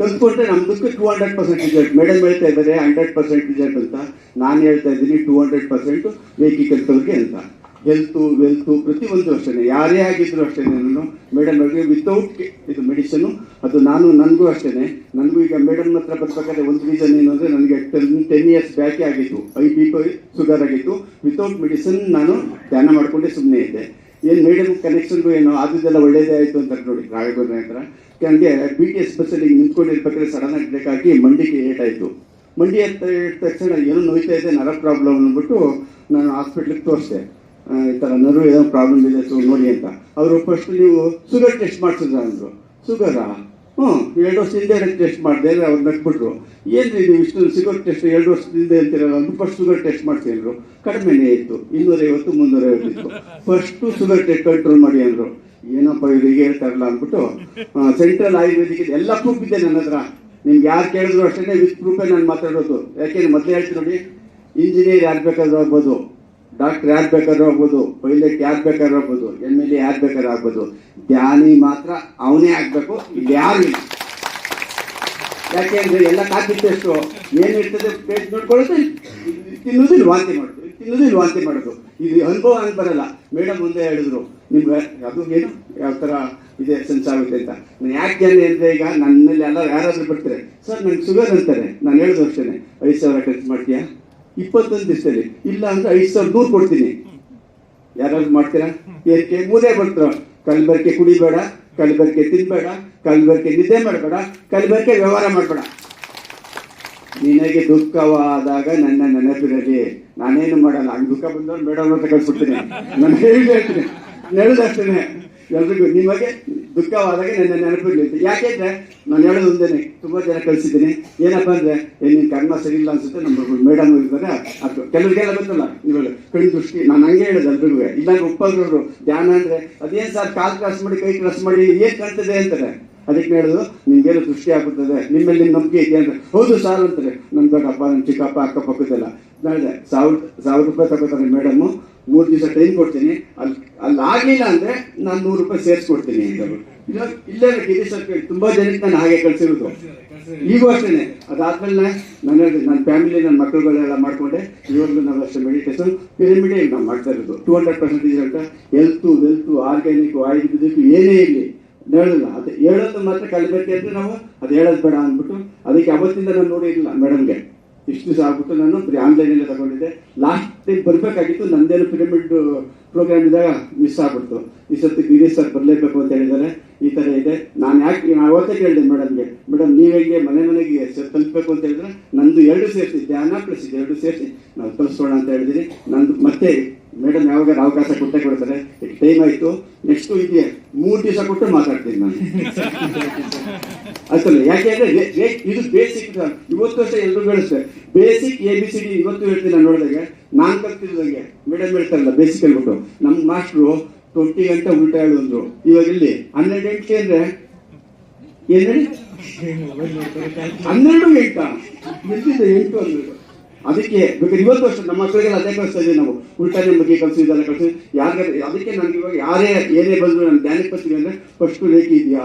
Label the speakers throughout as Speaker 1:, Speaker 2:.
Speaker 1: ಕಲ್ತ್ಕೊಂಡ್ರೆ ನಮ್ದಕ್ಕೆ two hundred percent result madam ಹೇಳ್ತಾ ಇದ್ದಾರೆ hundred percent result ಅಂತ. ನಾನು ಹೇಳ್ತಾ ಇದ್ದೀನಿ ಟೂ ಹಂಡ್ರೆಡ್ ಪರ್ಸೆಂಟ್ ವೇಕಿ ಕಲ್ತವ್ರಿಗೆ ಅಂತ. ಹೆಲ್ತು ವೆಲ್ತು ಪ್ರತಿಯೊಂದು ಅಷ್ಟೇ ಯಾರೇ ಆಗಿದ್ರು ಅಷ್ಟೇ ನಾನು. ಮೇಡಮ್ ಅವ್ರಿಗೆ ವಿತೌಟ್ ಇದು ಮೆಡಿಸನು ಅದು ನಾನು ನನಗೂ ಅಷ್ಟೇ ನನಗೂ ಈಗ ಮೇಡಮ್ ಹತ್ರ ಬರ್ಬೇಕಾದ್ರೆ ಒಂದು ರೀಸನ್ ಏನು ಅಂದರೆ ನನಗೆ ಟೆನ್ ಟೆನ್ ಇಯರ್ಸ್ ಬ್ಯಾಕೇ ಆಗಿತ್ತು. ಐ ಬಿ ಪಿ ಶುಗರ್ ಆಗಿತ್ತು. ವಿತೌಟ್ ಮೆಡಿಸಿನ್ ನಾನು ಧ್ಯಾನ ಮಾಡಿಕೊಂಡೆ ಸುಮ್ಮನೆ ಇದ್ದೆ. ಏನು ಮೇಡಮ್ ಕನೆಕ್ಷನ್ಗೂ ಏನೋ ಆದಿದ್ದೆಲ್ಲ ಒಳ್ಳೇದೇ ಆಯ್ತು ಅಂತ ನೋಡಿ ರಾಘವೇಂದ್ರ ನಂತರ ನನಗೆ ಬಿ ಟಿ ಎಸ್ ಬಸ್ಸಲ್ಲಿ ನಿಂತ್ಕೊಂಡಿರ್ಬೇಕಾದ್ರೆ ಸಡನ್ ಆಗಿ ಬೇಕಾಗಿ ಮಂಡಿಗೆ ಏಟಾಯಿತು ಮಂಡಿ ಅಂತ ಹೇಳಿದ ತಕ್ಷಣ ಏನೋ ನೋಯ್ತಾ ಇದೆ ನರ ಪ್ರಾಬ್ಲಮ್ ಅಂದ್ಬಿಟ್ಟು ನಾನು ಹಾಸ್ಪಿಟ್ಲಿಗೆ ತೋರಿಸಿದೆ. ಈ ಥರ ನರು ಏನೋ ಪ್ರಾಬ್ಲಮ್ ಇದೆ ಸೊ ನೋಡಿ ಅಂತ. ಅವರು ಫಸ್ಟ್ ನೀವು ಶುಗರ್ ಟೆಸ್ಟ್ ಮಾಡಿಸಿದ್ರ ಅಂದರು. ಶುಗರಾ ಹ್ಞೂ ಎರಡು ವರ್ಷದಿಂದ ಟೆಸ್ಟ್ ಮಾಡಿದೆ ಅವ್ರು ನಟ್ಬಿಟ್ರು ಏನು ನೀವು ಇಷ್ಟು ಸಿಗೋ ಟೆಸ್ಟ್ ಎರಡು ವರ್ಷದಿಂದ ಅಂತಿರಲ್ಲ ಅಂದ್ರೆ ಫಸ್ಟ್ ಶುಗರ್ ಟೆಸ್ಟ್ ಮಾಡ್ತಿದ್ರು ಕಡಿಮೆನೇ ಇತ್ತು, ಇನ್ನೂರೈವತ್ತು, ಮುನ್ನೂರೈವತ್ತು ಇತ್ತು. ಫಸ್ಟು ಶುಗರ್ ಟೆಸ್ಟ್ ಕಂಟ್ರೋಲ್ ಮಾಡಿ ಅಂದರು. ಏನಪ್ಪ ಇವ್ರು ಹೀಗೆ ಹೇಳ್ತಾರಲ್ಲ ಅಂದ್ಬಿಟ್ಟು ಸೆಂಟ್ರಲ್ ಆಯುರ್ವೇದಿಕ್ ಎಲ್ಲ ಪ್ರೂಫ್ ಇದೆ ನನ್ನ ಹತ್ರ. ನಿಮ್ಗೆ ಯಾರು ಕೇಳಿದ್ರು ಅಷ್ಟೇ ವಿತ್ ಪ್ರೂಫೇ ನಾನು ಮಾತಾಡೋದು. ಯಾಕೆಂದ್ರೆ ಮೊದಲೇ ಹೇಳ್ತೀನಿ ನೋಡಿ ಇಂಜಿನಿಯರ್ ಯಾರು ಬೇಕಾದ್ರೂ ಆಗ್ಬೋದು. ಡಾಕ್ಟರ್ ಯಾರು ಬೇಕಾದ್ರೂ ಆಗ್ಬೋದು ಪೈಲಟ್ ಯಾರು ಬೇಕಾದ್ರೂ ಆಗ್ಬೋದು, ಎಂ ಎಲ್ ಎ ಯಾರು ಬೇಕಾದ್ರೂ ಆಗ್ಬೋದು. ಧ್ಯಾನಿ ಮಾತ್ರ ಅವನೇ ಆಗಬೇಕು, ಇಲ್ಲಿ ಯಾರು ಇಲ್ಲ. ಯಾಕೆಂದ್ರೆ ಎಲ್ಲ ಕಾಪಿ ಏನು ಇರ್ತದೆ ಪೇಟ್ ನೋಡ್ಕೊಳ್ಳೋದು ತಿನ್ನೋದು ಇಲ್ಲಿ, ವಾಂತಿ ಮಾಡೋದು. ತಿನ್ನೋದು ಇಲ್ಲಿ, ವಾಂತಿ ಮಾಡೋದು. ಇದು ಅನುಭವ ಅಂತ ಬರಲ್ಲ. ಮೇಡಮ್ ಮುಂದೆ ಹೇಳಿದ್ರು, ನಿಮ್ಗೆ ಅದು ಏನು? ಯಾವ ಥರ ಇದೆ ಸೆನ್ಸ್ ಆಗುತ್ತೆ ಅಂತ. ನಾನು ಯಾಕೆ ಅಂದರೆ ಈಗ ನನ್ನಲ್ಲಿ ಎಲ್ಲ ಯಾರಾದರೂ ಬರ್ತಾರೆ. ಸರ್ ನನಗೆ ಶುಗರ್ ಅಂತಾರೆ. ನಾನು ಹೇಳಿದ್ರು ಅಷ್ಟೇ ಐದು ಸಾವಿರ ಖರ್ಚು ಮಾಡ್ತೀಯಾ? ಇಪ್ಪತ್ತೊಂದು ದಿವಸದಲ್ಲಿ. ಇಲ್ಲ ಅಂದ್ರೆ ಐದು ಸಾವಿರ ನೂರು ಕೊಡ್ತೀನಿ. ಯಾರಾದ್ರು ಮಾಡ್ತೀರಾ? ಏಕೆ? ಮೂರೇ ಬರ್ತಾರ. ಕಲ್ಬರ್ಕೆ ಕುಡಿಬೇಡ, ಕಲ್ಬರ್ಕೆ ತಿನ್ಬೇಡ, ಕಲ್ಬರ್ಕೆ ನಿದ್ದೆ ಮಾಡಬೇಡ, ಕಲ್ಬರ್ಕೆ ವ್ಯವಹಾರ ಮಾಡಬೇಡ. ನಿನಗೆ ದುಃಖವಾದಾಗ ನನ್ನ ನೆನಪಿರಲಿ. ನಾನೇನು ಮಾಡಲ್ಲ? ಹಂಗೆ ದುಃಖ ಬಂದವನು ಬೇಡ ಅಂತ ಕಳ್ಸ್ಬಿಡ್ತೀನಿ. ನಾನು ಹೇಳಿ ಹೇಳ್ತೀನಿ. ಹೇಳುದಷ್ಟೇ ಎಲ್ರಿಗೂ ನಿಮಗೆ ದುಃಖವಾದಾಗ ನನ್ನ ನೆನಪಿರ್ಲಿ ಅಂತ. ಯಾಕೆಂದ್ರೆ ನಾನು ಹೇಳೋದು ಒಂದೇನೆ, ತುಂಬಾ ಜನ ಕಳಿಸಿದ್ದೀನಿ. ಏನಪ್ಪ ಅಂದ್ರೆ ನಿನ್ನ ನಿನ್ ಕರ್ಮ ಸರಿ ಇಲ್ಲ ಅನ್ಸುತ್ತೆ, ನಮ್ಮ ಮೇಡಮ್ ಇದ್ದಾರೆ, ಅದು ಕೆಲವ್ರಿಗೆಲ್ಲ ಬಂದಲ್ಲ ನೀವು ಕಣ್ಣು ದೃಷ್ಟಿ, ನಾನು ಹಂಗೆ ಹೇಳಿದೆ ಎಲ್ರಿಗೂ ಇಲ್ಲ ಉಪ್ಪಂದ್ರು ಧ್ಯಾನ ಅಂದ್ರೆ, ಅದೇನ್ ಸರ್ ಕಾಲ್ ಕ್ರಾಸ್ ಮಾಡಿ, ಕೈ ಕ್ರಾಸ್ ಮಾಡಿ, ಏನ್ ಕಾಣ್ತದೆ ಅಂತಾರೆ. ಅದಕ್ಕೆ ಹೇಳೋದು, ನಿಮ್ಗೇನು ದೃಷ್ಟಿ ಆಗುತ್ತದೆ ನಿಮ್ಮಲ್ಲಿ ನಿಮ್ಮ ನಂಬಿಕೆ ಇದೆ ಅಂದ್ರೆ, ಹೌದು ಸಾರ್ ಅಂತಾರೆ. ನನ್ನ ದೊಡ್ಡಪ್ಪ ನನ್ನ ಚಿಕ್ಕಪ್ಪ ಅಕ್ಕಪಕ್ಕದೆಲ್ಲ ನಾಳೆ ಸಾವಿರ ಸಾವಿರ ರೂಪಾಯಿ ತಗೋತಾರೆ ಮೇಡಮು ಮೂರು ದಿವಸ ಟೈಮ್ ಕೊಡ್ತೀನಿ. ಅಲ್ಲಿ ಅಲ್ಲಿ ಆಗಲಿಲ್ಲ ಅಂದ್ರೆ ನಾನು ನೂರು ರೂಪಾಯಿ ಸೇರಿಸ್ಕೊಡ್ತೀನಿ ಅಂತ ಇಲ್ಲ ಗಿರೀಶ್ ಸರ್ಕಲ್ ತುಂಬಾ ಜನಕ್ಕೆ ನಾನು ಹಾಗೆ ಕಳ್ಸಿರೋದು. ಈಗೂ ಅಷ್ಟೇ ಅದಾದ್ಮೇಲೆ ನಾನು ನನ್ನ ಫ್ಯಾಮಿಲಿ ನನ್ನ ಮಕ್ಕಳುಗಳೆಲ್ಲ ಮಾಡಿಕೊಂಡೆ. ಇವರು ನಾವು ಅಷ್ಟೇ ಮೆಡಿಟೇಷನ್ ಪಿರಮಿಡೇ ನಾವು ಮಾಡ್ತಾ ಇರೋದು? ಟೂ ಹಂಡ್ರೆಡ್ ಪರ್ಸೆಂಟೇಜ್ ಅಂತ. ಹೆಲ್ತು ವೆಲ್ತು ಆರ್ಗ್ಯಾನಿಕ್ ಆಯುರ್ವೇದಿಕ್ ಏನೇ ಇರಲಿ. ಹೇಳಲ್ಲ ಅದು ಹೇಳೋದು ಮಾತ್ರ ಕಲಿಬೇಕೆ ಅಂದ್ರೆ ನಾವು, ಅದು ಹೇಳೋದು ಬೇಡ ಅಂದ್ಬಿಟ್ಟು, ಅದಕ್ಕೆ ಅವತ್ತಿಂದ ನಾನು ನೋಡಿರಲಿಲ್ಲ ಮೇಡಮ್ಗೆ ಇಷ್ಟು ದಿವಸ ಆಗ್ಬಿಟ್ಟು ನಾನು ಬರೀ ಆನ್ಲೈನಲ್ಲೇ ತಗೊಂಡಿದ್ದೆ. ಲಾಸ್ಟ್ ಟೈಮ್ ಬರಬೇಕಾಗಿತ್ತು, ನಂದೇನು ಪಿರಮಿಡ್ ಪ್ರೋಗ್ರಾಮ್ ಇದ್ದಾಗ ಮಿಸ್ ಆಗ್ಬಿಡ್ತು. ಈ ಸರ್ತಿ ಗಿರೀಶ್ ಸರ್ ಬರಲೇಬೇಕು ಅಂತ ಹೇಳಿದ್ದಾರೆ. ಈ ಥರ ಇದೆ. ನಾನು ಯಾಕೆ ಅವತ್ತೇ ಕೇಳಿದೆ ಮೇಡಮ್ಗೆ ಮೇಡಮ್ ನೀವು ಹೆಂಗೆ ಮನೆ ಮನೆಗೆ ತಲುಪಬೇಕು ಅಂತ ಹೇಳಿದ್ರೆ ನಂದು ಎರಡು ಸೇರಿಸಿ, ಧ್ಯಾನ ಪ್ಲಸ್ ಎರಡು ಸೇರಿಸಿ, ನಾವು ತಲುಪಿಸೋಣ ಅಂತ ಹೇಳಿದಿರಿ. ನಂದು ಮತ್ತೆ ಮೇಡಮ್ ಯಾವಾಗ ಅವಕಾಶ ಕೊಟ್ಟೆ ಕೊಡ್ತಾರೆ. ಟೈಮ್ ಆಯಿತು. ನೆಕ್ಸ್ಟು ಇದೆಯಾ ಮೂರು ದಿವಸ ಕೊಟ್ಟು ಮಾತಾಡ್ತೀನಿ ನಾನು. ಅಷ್ಟಲ್ಲ ಯಾಕೆಂದ್ರೆ ಇದು ಬೇಸಿಕ್ ಇವತ್ತು ವರ್ಷ ಎಲ್ಲರೂ ಬೆಳೆಸ್ತಾರೆ basic A B C D ಇವತ್ತು ಹೇಳ್ತೀನಿ ನಾನು ನೋಡಿದಾಗ. ನಾನು ಕಲ್ತಿರೋದಾಗೆ ಮೇಡಮ್ ಹೇಳ್ತಾರಲ್ಲ ಬೇಸಿಕ್ ಹೇಳ್ಬಿಟ್ಟು ನಮ್ಮ ಮಾಸ್ಟ್ರು ಟ್ವೆಂಟಿ ಗಂಟೆ ಉಲ್ಟಾ ಹೇಳಿದ್ರು. ಇವಾಗ ಇಲ್ಲಿ ಹನ್ನೆರಡು ಗಂಟೆ ಅಂದ್ರೆ ಏನೇ ಹನ್ನೆರಡು ಗಂಟೆ ಎಂಟು ಹನ್ನೆರಡು ಅದಕ್ಕೆ ಬೇಕಾದ್ರೆ ಇವತ್ತು ಅಷ್ಟೇ ನಮ್ಮ ಮಕ್ಕಳಿಗೆಲ್ಲ ಅದೇ ಕಳಿಸ್ತಾ ಇದೀವಿ ನಾವು. ಉಲ್ಟಾನೆ ಬಗ್ಗೆ ಕಲಿಸಿ ಇದೆಲ್ಲ ಕಲಿಸಿ ಯಾರಿಗಾರ ಅದಕ್ಕೆ ನನಗೆ ಇವಾಗ ಯಾರೇ ಏನೇ ಬಂದ್ರು ನಾನು ಧ್ಯಾನಕ್ಕೆ ಬರ್ತೀನಿ ಅಂದ್ರೆ ಫಸ್ಟ್ ರೇಖೆ ಇದೆಯಾ?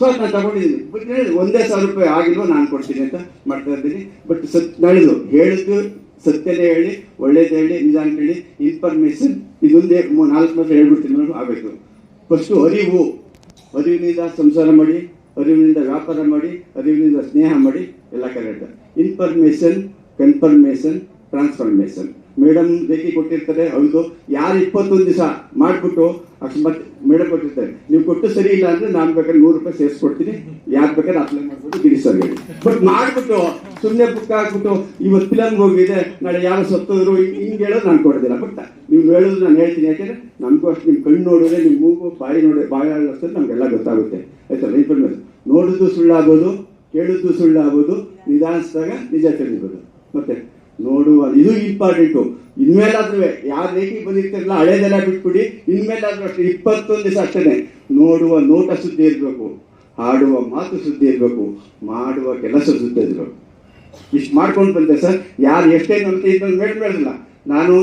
Speaker 1: ಸೊ ನಾನು ತಗೊಂಡಿದ್ದೀನಿ. ಬಟ್ ಹೇಳಿ ಒಂದೇ ಸಾವಿರ ರೂಪಾಯಿ ಆಗಿಲ್ವೋ ನಾನು ಕೊಡ್ತೀನಿ ಅಂತ ಮಾಡ್ತಾ ಇದ್ದೀನಿ ಬಟ್ ಸತ್ ನಡೆದು ಹೇಳಿದ್ದು ಸತ್ಯನೇ ಹೇಳಿ ಒಳ್ಳೇದು ಹೇಳಿ ನಿಧಾನ ಹೇಳಿ ಇನ್ಫಾರ್ಮೇಶನ್ ಇದೊಂದೇ ಮೂ- ನಾಲ್ಕು ಮಾತ್ರ ಹೇಳ್ಬಿಡ್ತೀನಿ ಆಗಬೇಕು. ಫಸ್ಟು ಅರಿವು. ಅರಿವಿನಿಂದ ಸಂಸಾರ ಮಾಡಿ ಅರಿವಿನಿಂದ ವ್ಯಾಪಾರ ಮಾಡಿ ಅರಿವಿನಿಂದ ಸ್ನೇಹ ಮಾಡಿ ಎಲ್ಲ correct. Information confirmation transformation madam ಭೇಟಿ ಕೊಟ್ಟಿರ್ತಾರೆ ಅವ್ರದ್ದು ಯಾರು ಇಪ್ಪತ್ತೊಂದು ದಿವಸ ಮಾಡಿಬಿಟ್ಟು ಅಕಸ್ಮಾತ್ ಮೇಡಮ್ ಕೊಟ್ಟಿರ್ತಾರೆ. ನೀವು ಕೊಟ್ಟು ಸರಿ ಇಲ್ಲ ಅಂದ್ರೆ ನಾನು ಬೇಕಾದ್ರೆ ನೂರು ರೂಪಾಯಿ ಸೇರಿಸ್ಕೊಡ್ತೀನಿ. ಯಾರು ಬೇಕಾದ್ರೆ ಅಪ್ಲೈ ಮಾಡ್ಬಿಟ್ಟು ಗಿರಿ ಸರ್ ಹೇಳಿ ಬಟ್ ಮಾಡ್ಬಿಟ್ಟು ಸುಮ್ಮನೆ ಬುಕ್ ಹಾಕ್ಬಿಟ್ಟು, ಇವತ್ತು ಫಿಲಮ್ಗೆ ಹೋಗಿದೆ, ನಾಳೆ ಯಾರು ಸತ್ತೋದ್ರು, ಹಿಂಗೆ ಹೇಳೋದು ನಾನು ಕೊಡೋದಿಲ್ಲ. ಬಟ್ ನೀವು ಹೇಳೋದು ನಾನು ಹೇಳ್ತೀನಿ. ಯಾಕೆಂದ್ರೆ ನಮಗೂ ಅಷ್ಟು ನಿಮ್ಮ ಕಣ್ಣು ನೋಡಿದ್ರೆ ನಿಮ್ಮ ಮೂಗು, ಬಾಯಿ ನೋಡಿ ಬಾಯಿ ಅಷ್ಟೇ ನಮಗೆಲ್ಲ ಗೊತ್ತಾಗುತ್ತೆ. ಆಯ್ತಲ್ಲ ಇನ್ಫಾರ್ಮೇಶನ್ ನೋಡೋದು ಸುಳ್ಳಾಗೋದು, ಕೇಳುದು ಸುಳ್ಳಾಗೋದು, ನಿಧಾನಿಸಿದಾಗ ನಿಜ ತಿಳಿಬೋದು. ಮತ್ತೆ? ನೋಡುವ ಇದು ಇಂಪಾರ್ಟೆಂಟು ಇನ್ಮೇಲಾದ್ರೂ ಯಾರು ರೇಖೆ ಬಂದಿರ್ತಿರಲ್ಲ, ಹಳೇದೆಲ್ಲ ಬಿಟ್ಬಿಡಿ, ಇನ್ಮೇಲಾದ್ರೂ ಅಷ್ಟೇ, ಇಪ್ಪತ್ತೊಂದು ದಿವಸ ಅಷ್ಟೇ ನೋಡುವ ನೋಟ ಸುದ್ದಿ ಇರಬೇಕು, ಹಾಡುವ ಮಾತು ಸುದ್ದಿ ಇರಬೇಕು, ಮಾಡುವ ಕೆಲಸ ಸುದ್ದಿ ಇರಬೇಕು. ಇಷ್ಟು ಮಾಡ್ಕೊಂಡು ಬಂದೆ ಸರ್. ಯಾರು ಎಷ್ಟೇ ನಂಬಿಕೆ ಇದ್ದು ಮೇಡಮ್ ಹೇಳಿಲ್ಲ. ನಾನು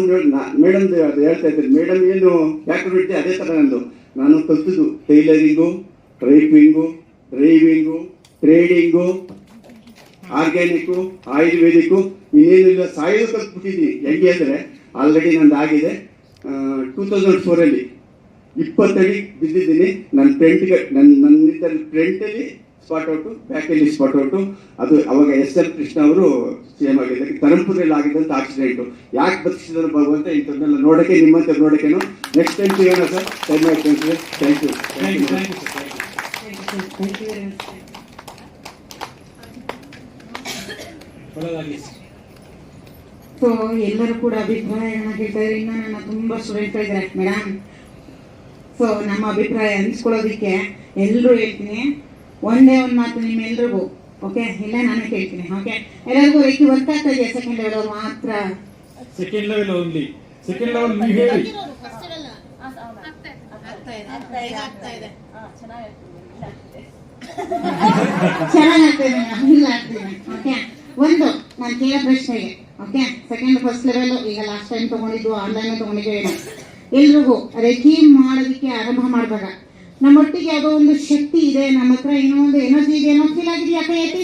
Speaker 1: ಮೇಡಮ್ ಅದು ಹೇಳ್ತಾ ಇದ್ದೀನಿ ಮೇಡಮ್ ಏನು ಯಾಕೆ ಅದೇ ಥರ ನಂದು. ನಾನು ಕಲ್ತಿದ್ದು tailoring typing driving trading organic, ayurvedic ಇನ್ನೇನಿಲ್ಲ ಸಾಯೋದು ಕಲ್ತ್ಬಿಟ್ಟಿದ್ದೀನಿ ಹೆಂಗೆ ಅಂದರೆ ಆಲ್ರೆಡಿ ನಂದು ಆಗಿದೆ. ಟೂ ತೌಸಂಡ್ ಫೋರಲ್ಲಿ ಇಪ್ಪತ್ತಡಿ ಬಿದ್ದಿದ್ದೀನಿ. ನನ್ನ ಫ್ರೆಂಟ್ಗೆ ನನ್ನ ನನ್ನ ಫ್ರೆಂಟಲ್ಲಿ ಸ್ಪಾಟ್ ಔಟು ಬ್ಯಾಕಲ್ಲಿ ಸ್ಪಾಟ್ ಔಟು ಅದು ಅವಾಗ ಎಸ್ ಎಲ್ ಕೃಷ್ಣ ಅವರು ಸಿ ಎಂ ಆಗಿದ್ದಾರೆ. ತರಂಪುರಲ್ಲಿ ಆಗಿದ್ದಂಥ ಆಕ್ಸಿಡೆಂಟು ಯಾಕೆ ಬದುಕಿಸಿದ್ರು ಭಗವಂತ ಇಂಥದ್ದನ್ನೆಲ್ಲ ನೋಡೋಕ್ಕೆ ನಿಮ್ಮಂತ ನೋಡೋಕ್ಕೇನು? ನೆಕ್ಸ್ಟ್ ಟೈಮ್ ಸಿಗೋಣ ಸರ್. ಟೈಮ್ ಆಯ್ತು thank you
Speaker 2: thank you thank you sir thank you ಒಳ್ಳೆದಾಗಲಿ
Speaker 3: so ಎಲ್ಲರೂ ಕೂಡ ಅಭಿಪ್ರಾಯಗಳನ್ನ ಕೇಳ್ತಾರೆ. ಇನ್ನು ನನ್ನ ತುಂಬಾ ಸ್ಟೂಡೆಂಟ್ ಇದ್ದಾರೆ ಮೇಡಮ್ ಸೊ ನಮ್ಮ ಅಭಿಪ್ರಾಯ ಹಂಚ್ಕೊಳ್ಳೋದಿಕ್ಕೆ ಎಲ್ಲರೂ ಹೇಳ್ತೀನಿ ಒಂದೇ ಒಂದು ಮಾತು ನಿಮ್ಮೆಲ್ರಿಗೂ ಓಕೆ ಇಲ್ಲ ನಾನು ಕೇಳ್ತೀನಿ ಓಕೆ ಎಲ್ಲರಿಗೂ ರೀತಿ ವರ್ಕ್ ಆಗ್ತಾ ಇದೆಯಾ ಸೆಕೆಂಡ್ ಲೆವೆಲ್ ಅವ್ರು ಮಾತ್ರ?
Speaker 2: Second level only second level ನೀವು ಹೇಳಿ.
Speaker 3: ಚೆನ್ನಾಗಿ ಇಲ್ಲ ಆಗ್ತಿದೆ ಓಕೆ ಒಂದು ನಾನು ಕೇಳೋ ಪ್ರಶ್ನೆಗೆ ಓಕೆ ಸೆಕೆಂಡ್ ಫಸ್ಟ್ ಲೆವೆಲ್ ಈಗ ಲಾಸ್ಟ್ ಟೈಮ್ ತಗೊಂಡಿದ್ದು ಆನ್ಲೈನ್ ತಗೊಂಡಿದ್ದು ಏನು ಎಲ್ರಿಗೂ ರೆಕಿ ಮಾಡೋದಕ್ಕೆ ಆರಂಭ ಮಾಡಿದಾಗ ನಮ್ಮೊಟ್ಟಿಗೆ ಯಾವುದೋ ಒಂದು ಶಕ್ತಿ ಇದೆ ನಮ್ಮ ಹತ್ರ ಏನೋ ಒಂದು ಎನರ್ಜಿ ಇದೆ ಏನೋ ಫೀಲ್ ಆಗಿದೆಯಾ ಯಾಕೆ ಐತಿ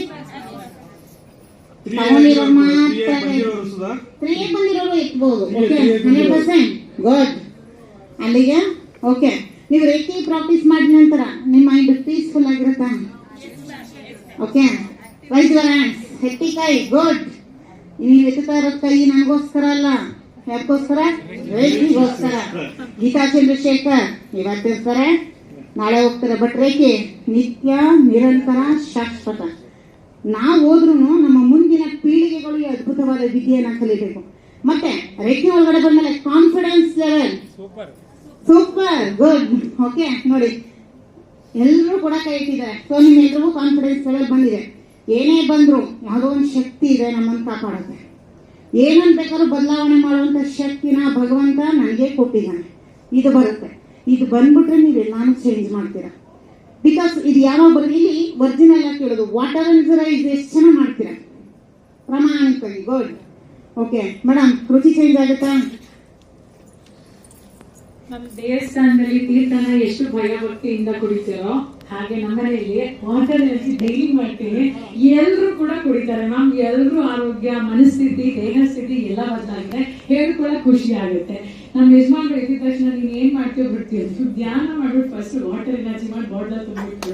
Speaker 2: ತ್ರೀ ಬಂದಿರೋರು
Speaker 3: ಎತ್ಬೋದು ಓಕೆ. ಹಂಡ್ರೆಡ್ ಪರ್ಸೆಂಟ್ ಗುಡ್ ಅಲ್ಲಿಗೆ? ಓಕೆ ನೀವು ರೇಖಿ ಪ್ರಾಕ್ಟೀಸ್ ಮಾಡಿದ ನಂತರ ನಿಮ್ಮ ಮೈಂಡ್ ಪೀಸ್ಫುಲ್ ಆಗಿರುತ್ತಾ? ಓಕೆ ವೈಸ್ ಯುವರ್ ಹ್ಯಾಂಡ್ಸ್ ಹೆಟ್ಟಿ ಕೈ ಗುಡ್ ನೀವು ಎತ್ತುತ್ತಾ ಇರೋ ಕೈ ನನಗೋಸ್ಕರ ಅಲ್ಲ. ಯಾಕೋಸ್ಕರ? ರೇಖಿಗೋಸ್ಕರ ಗೀತಾ ಚಂದ್ರಶೇಖರ್ ಇವತ್ತಿರ್ತಾರೆ ನಾಳೆ ಹೋಗ್ತಾರೆ ಬಟ್ ರೇಖೆ ನಿತ್ಯ ನಿರಂತರ ಶಾಶ್ವತ. ನಾವು ಹೋದ್ರೂ ನಮ್ಮ ಮುಂದಿನ ಪೀಳಿಗೆಗಳು ಈ ಅದ್ಭುತವಾದ ವಿದ್ಯೆಯನ್ನ ಕಲಿಬೇಕು. ಮತ್ತೆ ರೇಖೆ ಒಳಗಡೆ ಬಂದ್ಮೇಲೆ confidence level
Speaker 2: super
Speaker 3: good okay ನೋಡಿ. ಎಲ್ಲರೂ ಕೂಡ ಕೈ ಇಟ್ಟಿದ್ದಾರೆ. ಸೊ ನಿಮ್ಮೆಲ್ರಿಗೂ ಕಾನ್ಫಿಡೆನ್ಸ್ ಲೆವೆಲ್ ಬಂದಿದೆ. ಏನೇ ಬಂದ್ರು ಒಂದು ಶಕ್ತಿ ಇದೆ ನಮ್ಮನ್ನು ಕಾಪಾಡುತ್ತೆ. ಏನನ್ ಬೇಕಾದ್ರೂ ಬದಲಾವಣೆ ಮಾಡುವಂತ ಶಕ್ತಿನ ಭಗವಂತ ನನಗೆ ಕೊಟ್ಟಿದ್ದಾನೆ. ಇದು ಬರುತ್ತೆ. ಇದು ಬಂದ್ಬಿಟ್ರೆ ನೀವೆಲ್ಲಾನು ಚೇಂಜ್ ಮಾಡ್ತೀರಾ. ಬಿಕಾಸ್ ಇದು ಯಾವಾಗ ಬರುತ್ತೆ ಇಲ್ಲಿ ಒರಿಜಿನಲ್ ಆಗಿ ಕೇಳೋದು ವಾಟರ್ ಇದು ಎಷ್ಟು ಚೆನ್ನಾಗಿ ಮಾಡ್ತೀರಾ? ಪ್ರಮಾಣಿಕವಾಗಿ ಗೋಲ್ಡ್ ಓಕೆ ಮೇಡಮ್ ರುಚಿ ಚೇಂಜ್ ಆಗುತ್ತಾ?
Speaker 4: ನಮ್ಮ ದೇವಸ್ಥಾನದಲ್ಲಿ ತೀರ್ಥನ ಎಷ್ಟು ಭಯ ಭಕ್ತಿಯಿಂದ ಕುಡಿತೀರೋ ಹಾಗೆ ನಮ್ಮನೆಯಲ್ಲಿ ವಾಟರ್ ಎನರ್ಜಿ ಡೈಲಿ ಮಾಡ್ತೀನಿ. ಎಲ್ಲರೂ ಕೂಡ ಕುಡಿತಾರೆ. ಮ್ಯಾಮ್ ಎಲ್ಲರೂ ಆರೋಗ್ಯ, ಮನಸ್ಥಿತಿ ದೇಹ ಸ್ಥಿತಿ ಎಲ್ಲ ಬದಲಾಗಿದೆ ಹೇಳ್ಕೊಳ್ಳೋಕೆ ಖುಷಿ ಆಗುತ್ತೆ. ನಮ್ಮ ಯಜಮಾನ್ರು ಎದ್ದ ತಕ್ಷಣ ನೀನು ಏನ್ ಮಾಡ್ತೀವಿ ಬಿಡ್ತೀವಿ ಧ್ಯಾನ ಮಾಡ್ಬಿಟ್ಟು ಫಸ್ಟ್ ವಾಟರ್ ಎನರ್ಜಿ ಮಾಡಿ ಬಾಟ್ಲ ತುಂಬಿಟ್ಟು